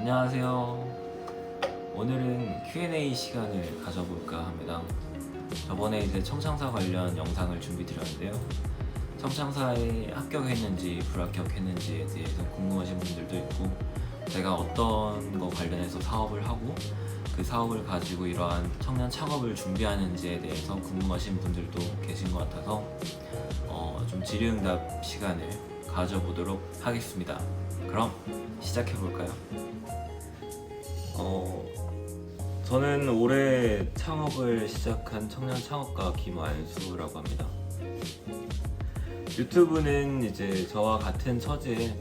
안녕하세요. 오늘은 Q&A 시간을 가져볼까 합니다. 저번에 이제 청창사 관련 영상을 준비 드렸는데요. 청창사에 합격했는지 불합격했는지에 대해서 궁금하신 분들도 있고, 제가 어떤 거 관련해서 사업을 하고 그 사업을 가지고 이러한 청년 창업을 준비하는지에 대해서 궁금하신 분들도 계신 것 같아서 어, 좀 질의응답 시간을 가져보도록 하겠습니다. 그럼 시작해 볼까요? 저는 올해 창업을 시작한 청년 창업가 김완수라고 합니다. 유튜브는 이제 저와 같은 처지의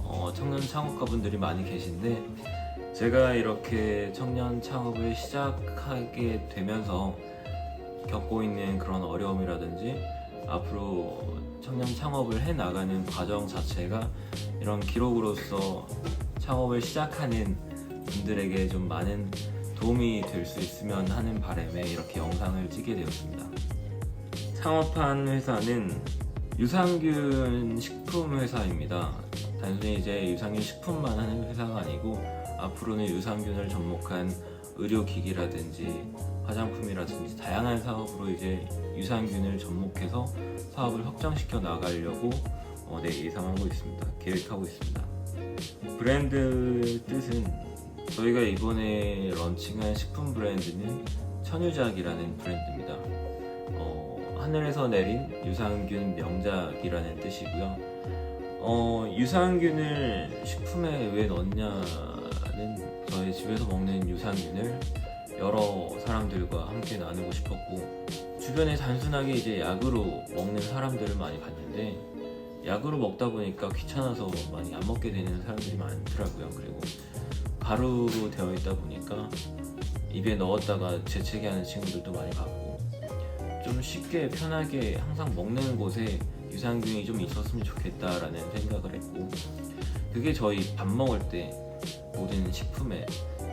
어, 청년 창업가분들이 많이 계신데 제가 이렇게 청년 창업을 시작하게 되면서 겪고 있는 그런 어려움이라든지 앞으로 청년 창업을 해 나가는 과정 자체가 이런 기록으로서 창업을 시작하는 분들에게 좀 많은 도움이 될 수 있으면 하는 바람에 이렇게 영상을 찍게 되었습니다. 창업한 회사는 유산균 식품 회사입니다. 단순히 이제 유산균 식품만 하는 회사가 아니고 앞으로는 유산균을 접목한 의료기기라든지 화장품이라든지 다양한 사업으로 이제 유산균을 접목해서 사업을 확장시켜 나가려고 어, 네, 예상하고 있습니다. 계획하고 있습니다. 브랜드 뜻은 저희가 이번에 런칭한 식품 브랜드는 천유작이라는 브랜드입니다. 어, 하늘에서 내린 유산균 명작이라는 뜻이고요. 어, 유산균을 식품에 왜 넣냐는 저희 집에서 먹는 유산균을 여러 사람들과 함께 나누고 싶었고 주변에 단순하게 이제 약으로 먹는 사람들을 많이 봤는데 약으로 먹다 보니까 귀찮아서 많이 안 먹게 되는 사람들이 많더라고요. 그리고 가루로 되어 있다 보니까 입에 넣었다가 재채기 하는 친구들도 많이 봤고 좀 쉽게 편하게 항상 먹는 곳에 유산균이 좀 있었으면 좋겠다라는 생각을 했고 그게 저희 밥 먹을 때 모든 식품에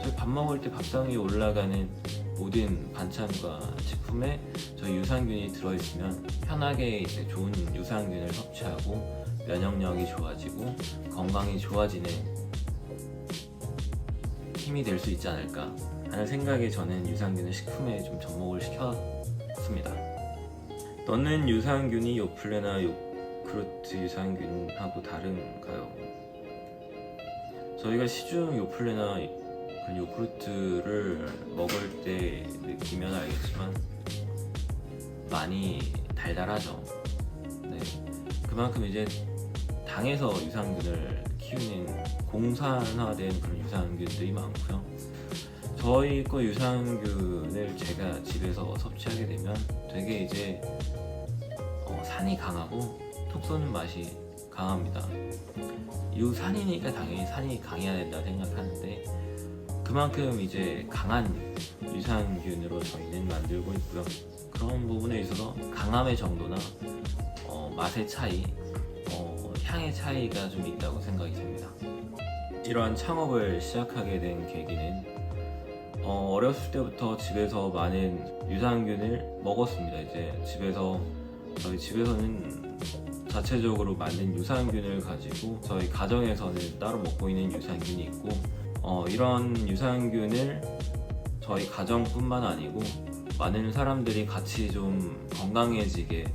저희 밥 먹을 때 밥상에 올라가는 모든 반찬과 식품에 저희 유산균이 들어있으면 편하게 이제 좋은 유산균을 섭취하고 면역력이 좋아지고 건강이 좋아지는 힘이 될 수 있지 않을까 하는 생각에 저는 유산균을 식품에 좀 접목을 시켰습니다. 넣는 유산균이 요플레나 요크루트 유산균하고 다른가요? 저희가 시중 요플레나 그 요크루트를 먹을 때 느끼면 알겠지만 많이 달달하죠. 네. 그만큼 이제 당에서 유산균을 키우는 공산화된 그런 유산균들이 많고요. 저희 거 유산균을 제가 집에서 섭취하게 되면 되게 이제 어, 산이 강하고 톡 쏘는 맛이 강합니다. 유산이니까 당연히 산이 강해야 된다 생각하는데 그만큼 이제 강한 유산균으로 저희는 만들고 있고요. 그런 부분에 있어서 강함의 정도나 어, 맛의 차이, 어, 향의 차이가 좀 있다고 생각이 됩니다. 이러한 창업을 시작하게 된 계기는 어, 어렸을 때부터 집에서 많은 유산균을 먹었습니다. 이제 집에서 저희 집에서는 자체적으로 만든 유산균을 가지고 저희 가정에서는 따로 먹고 있는 유산균이 있고 어, 이런 유산균을 저희 가정뿐만 아니고 많은 사람들이 같이 좀 건강해지게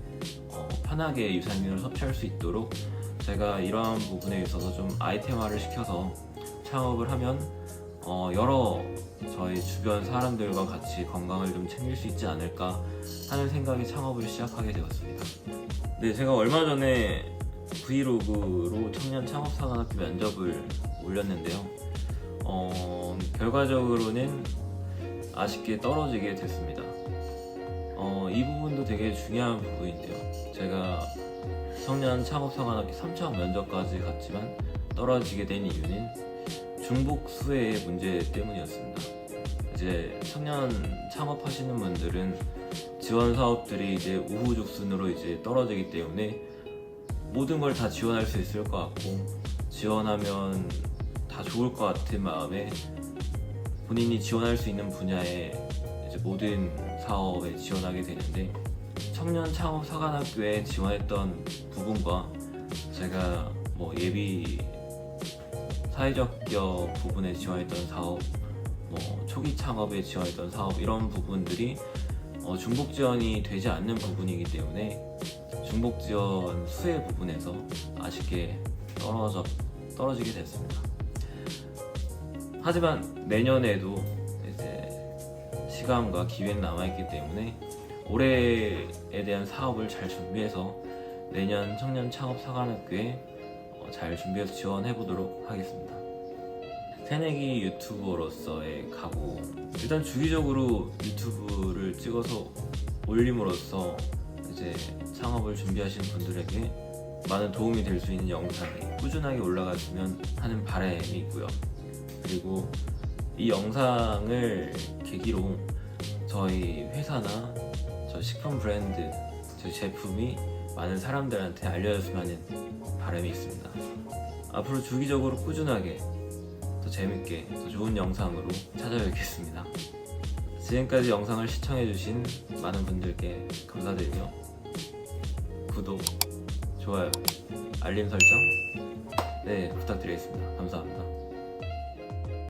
어, 편하게 유산균을 섭취할 수 있도록 제가 이러한 부분에 있어서 좀 아이템화를 시켜서 창업을 하면 어, 여러 저희 주변 사람들과 같이 건강을 좀 챙길 수 있지 않을까 하는 생각에 창업을 시작하게 되었습니다. 네, 제가 얼마 전에 브이로그로 청년 창업사관학교 면접을 올렸는데요. 어, 결과적으로는 아쉽게 떨어지게 됐습니다. 어, 이 부분도 되게 중요한 부분인데요. 제가 청년 창업사관학교 3차 면접까지 갔지만 떨어지게 된 이유는 중복 수혜의 문제 때문이었습니다. 이제 청년 창업하시는 분들은 지원 사업들이 이제 우후죽순으로 이제 떨어지기 때문에 모든 걸 다 지원할 수 있을 것 같고 지원하면 다 좋을 것 같은 마음에 본인이 지원할 수 있는 분야에 이제 모든 사업에 지원하게 되는데 청년 창업 사관학교에 지원했던 부분과 제가 뭐 예비 사회적 기업 부분에 지원했던 사업, 뭐 초기 창업에 지원했던 사업 이런 부분들이 어, 중복 지원이 되지 않는 부분이기 때문에 중복 지원 수혜 부분에서 아쉽게 떨어져 떨어지게 됐습니다. 하지만 내년에도 이제 시간과 기회는 남아있기 때문에 올해에 대한 사업을 잘 준비해서 내년 청년 창업 사관학교에 어, 잘 준비해서 지원해 보도록 하겠습니다. 새내기 유튜버로서의 각오 일단 주기적으로 유튜브를 찍어서 올림으로써 이제 창업을 준비하시는 분들에게 많은 도움이 될 수 있는 영상이 꾸준하게 올라갔으면 하는 바람이 있고요. 그리고 이 영상을 계기로 저희 회사나 저 식품 브랜드, 저 제품이 많은 사람들한테 알려졌으면 하는 바람이 있습니다. 앞으로 주기적으로 꾸준하게 더 재밌게 더 좋은 영상으로 찾아뵙겠습니다. 지금까지 영상을 시청해주신 많은 분들께 감사드리며 구독, 좋아요, 알림 설정 네 부탁드리겠습니다. 감사합니다.